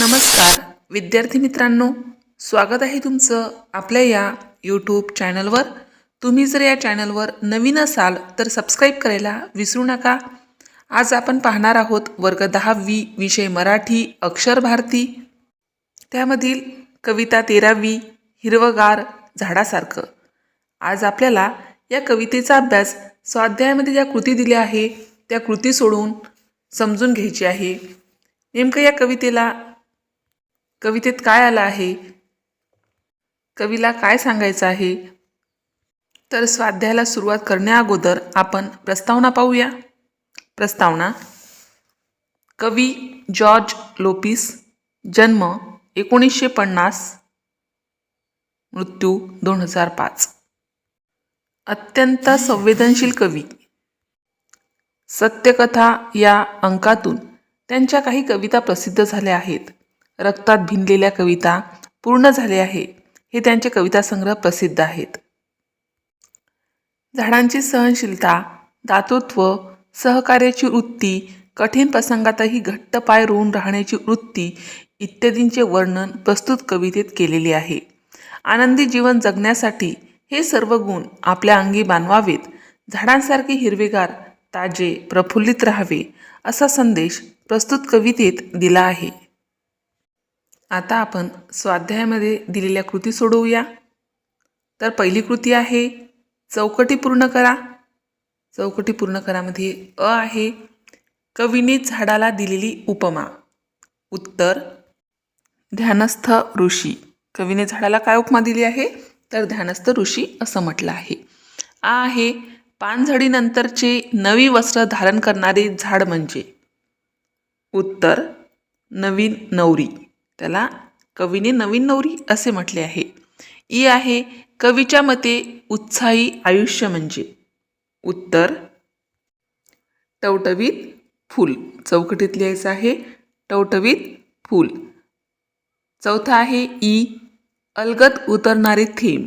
नमस्कार. विद्यार्थी मित्रांनो स्वागत आहे तुमचं आपल्या या यूट्यूब चॅनलवर तुम्ही जर या चॅनलवर नवीन असाल तर सबस्क्राईब करायला विसरू नका. आज आपण पाहणार आहोत वर्ग दहावी विषय मराठी अक्षर भारती. त्यामधील कविता तेरावी हिरवगार झाडासारखं. आज आपल्याला या कवितेचा अभ्यास स्वाध्यायामध्ये ज्या कृती दिल्या आहे त्या कृती सोडून समजून घ्यायची आहे. नेमकं या कवितेला कवितेत काय आलं आहे? कवीला काय सांगायचं आहे? तर स्वाध्यायाला सुरुवात करण्याअगोदर आपण प्रस्तावना पाहूया. प्रस्तावना कवी जॉर्ज लोपिस जन्म एकोणीसशे पन्नास मृत्यू दोन हजार पाच. अत्यंत संवेदनशील कवी. सत्यकथा या अंकातून त्यांच्या काही कविता प्रसिद्ध झाल्या आहेत. रक्तात भिनलेल्या कविता पूर्ण झाले आहे. हे त्यांचे कविता संग्रह प्रसिद्ध आहेत. झाडांची सहनशीलता दातृत्व सहकार्याची वृत्ती कठीण प्रसंगातही घट्ट पाय रोवून राहण्याची वृत्ती इत्यादींचे वर्णन प्रस्तुत कवितेत केलेले आहे. आनंदी जीवन जगण्यासाठी हे सर्व गुण आपल्या अंगी बांधवावेत. झाडांसारखे हिरवेगार ताजे प्रफुल्लित राहावे असा संदेश प्रस्तुत कवितेत दिला आहे. आता आपण स्वाध्यायामध्ये दिलेल्या कृती सोडवूया. तर पहिली कृती आहे चौकटी पूर्ण करा. चौकटी पूर्ण करामध्ये अ आहे कवीने झाडाला दिलेली उपमा. उत्तर ध्यानस्थ ऋषी. कवीने झाडाला काय उपमा दिली आहे? तर ध्यानस्थ ऋषी असं म्हटलं आहे. आ आहे पानझडीनंतरचे नवी वस्त्र धारण करणारे झाड म्हणजे. उत्तर नवीन नवरी. त्याला कवीने नवीन नवरी असे म्हटले आहे. ई आहे कवीच्या मते उत्साही आयुष्य म्हणजे. उत्तर टवटवीत फूल. चौकटीत लिहायचं आहे टवटवीत फूल. चौथा आहे ई अलगत उतरणारे थेंब.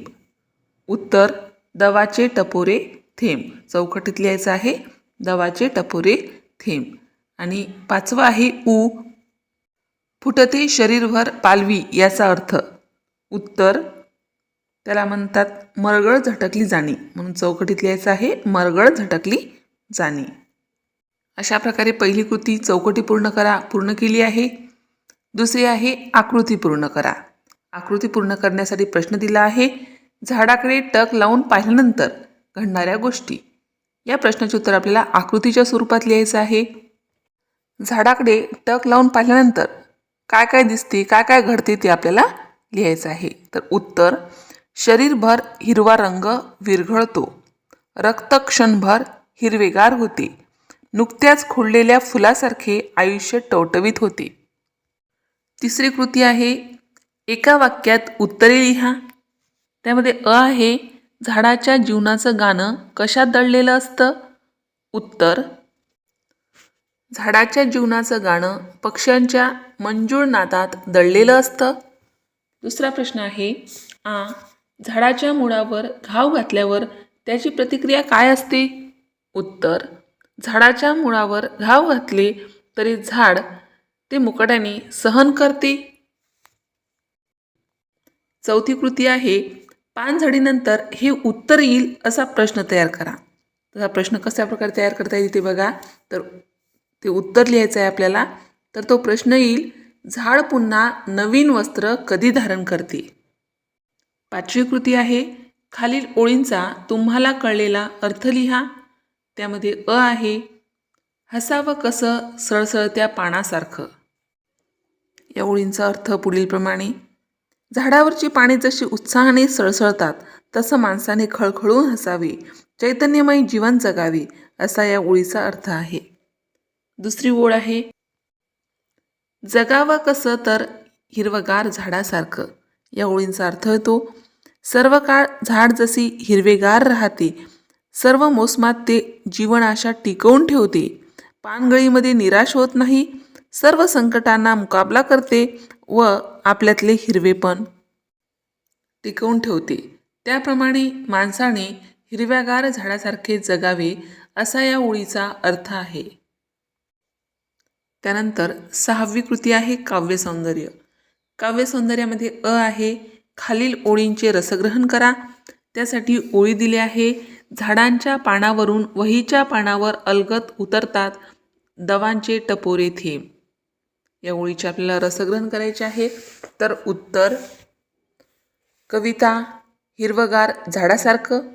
उत्तर दवाचे टपोरे थेंब. चौकटीत लिहायचं आहे दवाचे टपोरे थेंब. आणि पाचवं आहे ऊ फुटते शरीरभर पालवी याचा अर्थ. उत्तर त्याला म्हणतात मरगळ झटकली जाणी. म्हणून चौकटीत लिहायचं आहे मरगळ झटकली जाणी. अशा प्रकारे पहिली कृती चौकटी पूर्ण करा पूर्ण केली आहे. दुसरी आहे आकृती पूर्ण करा. आकृती पूर्ण करण्यासाठी प्रश्न दिला आहे. झाडाकडे टक लावून पाहिल्यानंतर घडणाऱ्या गोष्टी. या प्रश्नाचे उत्तर आपल्याला आकृतीच्या स्वरूपात लिहायचं आहे. झाडाकडे टक लावून पाहिल्यानंतर काय काय दिसते काय काय घडते ते आपल्याला लिहायचं आहे. तर उत्तर शरीरभर हिरवा रंग विरघळतो. रक्त क्षणभर हिरवेगार होते. नुकत्याच खोडलेल्या फुलासारखे आयुष्य टवटवीत होते. तिसरी कृती आहे एका वाक्यात उत्तरे लिहा. त्यामध्ये अ आहे झाडाच्या जीवनाचं गाणं कशात दडलेलं असतं? उत्तर झाडाच्या जीवनाचं गाणं पक्ष्यांच्या मंजूळ नादात दडलेलं असतं? दुसरा प्रश्न आहे आ झाडाच्या मुळावर घाव घातल्यावर त्याची प्रतिक्रिया काय असते? उत्तर झाडाच्या मुळावर घाव घातले तरी झाड ते मुकट्याने सहन करते. चौथी कृती आहे पानझडीनंतर हे उत्तर येईल असा प्रश्न तयार करा. तसा प्रश्न कशा प्रकारे तयार करता येईल ते बघा. तर ते उत्तर लिहायचं आहे आपल्याला तर तो प्रश्न येईल झाड पुन्हा नवीन वस्त्र कधी धारण करते? पाचवी कृती आहे खालील ओळींचा तुम्हाला कळलेला अर्थ लिहा. त्यामध्ये अ आहे हसावं कसं सळसळत्या पानासारखं. या ओळींचा अर्थ पुढीलप्रमाणे झाडावरची पाने जशी उत्साहाने सळसळतात तसं माणसाने खळखळून हसावे चैतन्यमयी जीवन जगावे असा या ओळीचा अर्थ आहे. दुसरी ओळ आहे. जगावं कसं तर हिरवगार झाडासारखं या ओळींचा अर्थ होतो. सर्व काळ झाड जशी हिरवेगार राहते सर्व मोसमात ते जीवन आशा टिकवून ठेवते. पानगळीमध्ये निराश होत नाही सर्व संकटांना मुकाबला करते व आपल्यातले हिरवेपण टिकवून ठेवते. त्याप्रमाणे माणसाने हिरव्यागार झाडासारखे जगावे असा या ओळीचा अर्थ आहे. त्यानंतर सहावी कृती आहे काव्यसौंदर्य काव्यसौंदर्यामध्ये अ आहे खालील ओळींचे रसग्रहण करा. त्यासाठी ओळी दिली आहे झाडांच्या पानावरून वहीच्या पानावर अलगत उतरतात दवांचे टपोरे थेंब या ओळीचे आपल्याला रसग्रहण करायचे आहे. तर उत्तर कविता हिरवगार झाडासारखं.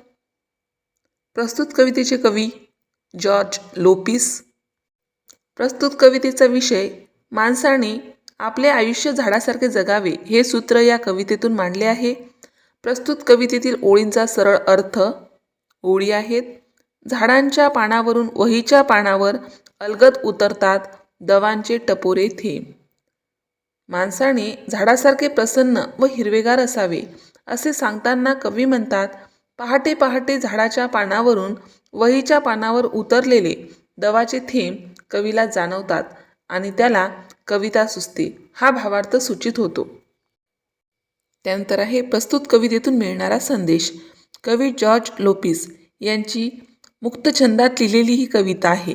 प्रस्तुत कवितेचे कवी जॉर्ज लोपिस. प्रस्तुत कवितेचा विषय माणसाने आपले आयुष्य झाडासारखे जगावे हे सूत्र या कवितेतून मांडले आहे. प्रस्तुत कवितेतील ओळींचा सरळ अर्थ ओळी आहेत. झाडांच्या पानावरून वहीच्या पानावर अलगद उतरतात दवांचे टपोरे थेंब. माणसाने झाडासारखे प्रसन्न व हिरवेगार असावे असे सांगताना कवी म्हणतात पहाटे पहाटे झाडाच्या पानावरून वहीच्या पानावर उतरलेले दवाचे थेंब कवीला जाणवतात आणि त्याला कविता सुचते. हा भावार्थ सूचित होतो. त्यानंतर आहे प्रस्तुत कवितेतून मिळणारा संदेश. कवी जॉर्ज लोपिस यांची मुक्तछंदात लिहिलेली ही कविता आहे.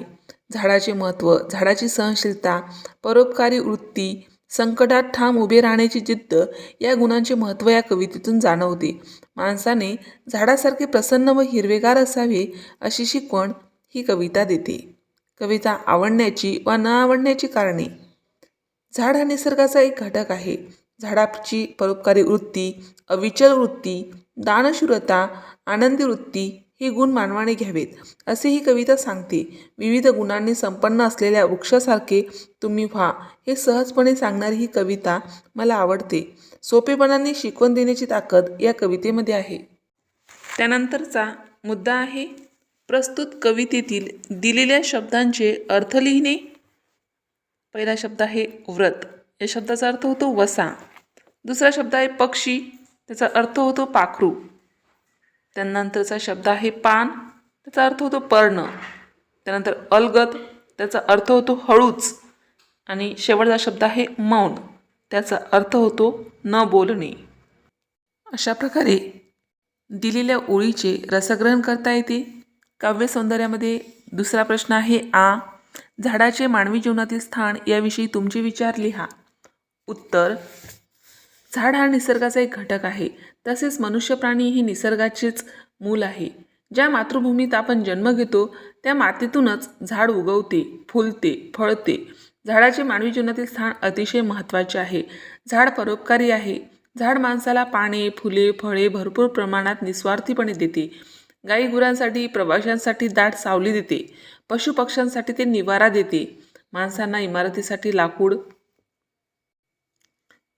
झाडाचे महत्त्व झाडाची सहनशीलता परोपकारी वृत्ती संकटात ठाम उभे राहण्याची जिद्द या गुणांचे महत्त्व या कवितेतून जाणवते. माणसाने झाडासारखे प्रसन्न व हिरवेगार असावे अशी शिकवण ही कविता देते. कविता आवडण्याची व न आवडण्याची कारणे. झाड हा निसर्गाचा एक घटक आहे. झाडाची परोपकारी वृत्ती अविचल वृत्ती दानशूरता आनंदी वृत्ती ही गुण मानवाने घ्यावेत असे ही कविता सांगते. विविध गुणांनी संपन्न असलेल्या वृक्षासारखे तुम्ही व्हा हे सहजपणे सांगणारी ही कविता मला आवडते. सोपेपणाने शिकवण देण्याची ताकद या कवितेमध्ये आहे. त्यानंतरचा मुद्दा आहे प्रस्तुत कवितेतील दिलेल्या शब्दांचे अर्थ लिहिणे. पहिला शब्द आहे व्रत. या शब्दाचा अर्थ होतो वसा. दुसरा शब्द आहे पक्षी. त्याचा अर्थ होतो पाखरू. त्यानंतरचा शब्द आहे पान. त्याचा अर्थ होतो पर्ण. त्यानंतर अलगत त्याचा अर्थ होतो हळूच. आणि शेवटचा शब्द आहे मौन. त्याचा अर्थ होतो न बोलणे. अशा प्रकारे दिलेल्या ओळीचे रसग्रहण करता येते. काव्य सौंदर्यामध्ये दुसरा प्रश्न आहे आ. झाडाचे मानवी जीवनातील स्थान याविषयी तुमचे विचार लिहा. उत्तर. झाड हा निसर्गाचा एक घटक आहे. तसेच मनुष्य प्राणी हे निसर्गाचेच मूल आहे. ज्या मातृभूमीत आपण जन्म घेतो त्या मातीतूनच झाड उगवते फुलते फळते. झाडाचे मानवी जीवनातील स्थान अतिशय महत्त्वाचे आहे. झाड परोपकारी आहे. झाड माणसाला पाने फुले फळे भरपूर प्रमाणात निस्वार्थीपणे देते. गाई गुरांसाठी प्रवाशांसाठी दाट सावली देते. पशुपक्ष्यांसाठी ते निवारा देते. माणसांना इमारतीसाठी लाकूड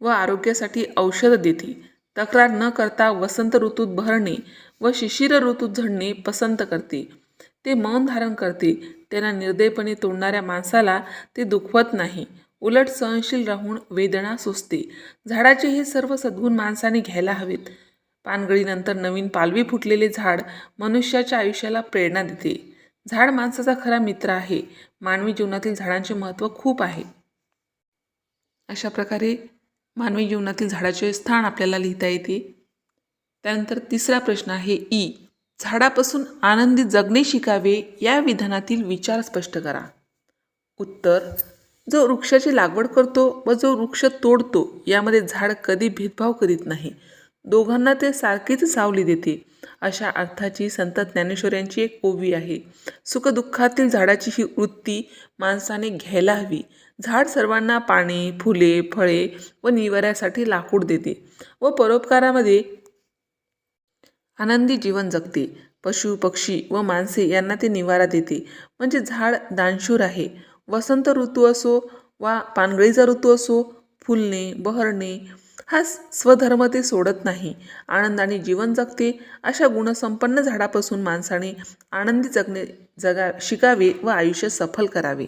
व आरोग्यासाठी औषध देते. तक्रार न करता वसंत ऋतूत भरणे व शिशिर ऋतूत झडणे पसंत करते. ते मौन धारण करते. त्यांना निर्दयपणे तोडणाऱ्या माणसाला ते दुखवत नाही. उलट सहनशील राहून वेदना सुचते झाडाचे हे सर्व सद्गुण माणसाने घ्यायला हवेत. पानगळीनंतर नवीन पालवी फुटलेले झाड मनुष्याच्या आयुष्याला प्रेरणा देते. झाड माणसाचा खरा मित्र आहे. मानवी जीवनातील झाडांचे महत्त्व खूप आहे. अशा प्रकारे मानवी जीवनातील झाडाचे स्थान आपल्याला लिहिता येते. त्यानंतर तिसरा प्रश्न आहे ई. झाडापासून आनंदी जगणे शिकावे या विधानातील विचार स्पष्ट करा. उत्तर जो वृक्षाची लागवड करतो व जो वृक्ष तोडतो यामध्ये झाड कधी भेदभाव करीत नाही. दोघांना ते सारखीच सावली देते. अशा अर्थाची संत ज्ञानेश्वर यांची एक ओवी आहे. सुखदुःखातील झाडाची ही वृत्ती माणसाने घ्यायला हवी. झाड सर्वांना पाने फुले फळे व निवाऱ्यासाठी लाकूड देते व परोपकारामध्ये आनंदी जीवन जगते. पशु पक्षी व माणसे यांना ते निवारा देते. म्हणजे झाड दानशूर आहे. वसंत ऋतू असो वा पानगळीचा ऋतू असो फुलणे बहरणे हा स्वधर्म ते सोडत नाही. आनंदाने जीवन जगते अशा गुणसंपन्न झाडापासून माणसाने आनंदी जगणे जगा शिकावे व आयुष्य सफल करावे.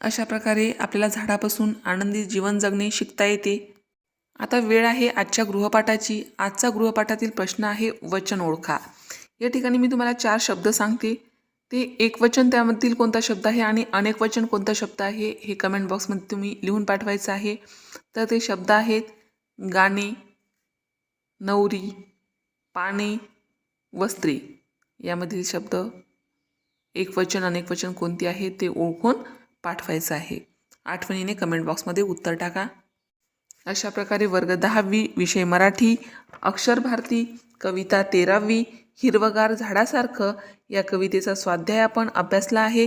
अशा प्रकारे आपल्याला झाडापासून आनंदी जीवन जगणे शिकता येते. आता वेळ आहे आजच्या गृहपाठाची. आजचा गृहपाठातील प्रश्न आहे वचन ओळखा. या ठिकाणी मी तुम्हाला चार शब्द सांगते. ते एक वचन त्यामधील कोणता शब्द आहे आणि अनेक वचन कोणता शब्द आहे हे कमेंट बॉक्समध्ये तुम्ही लिहून पाठवायचं आहे. तर ते शब्द आहेत गाणे नवरी पाने वस्त्रे. यामधील शब्द एक वचन अनेक वचन कोणते आहे ते ओळखून पाठवायचं आहे. आठवणीने कमेंट बॉक्समध्ये उत्तर टाका. अशा प्रकारे वर्ग दहावी विषय मराठी अक्षर भारती कविता तेरावी हिरवगार झाडासारखं या कवितेचा स्वाध्याय आपण अभ्यासला आहे.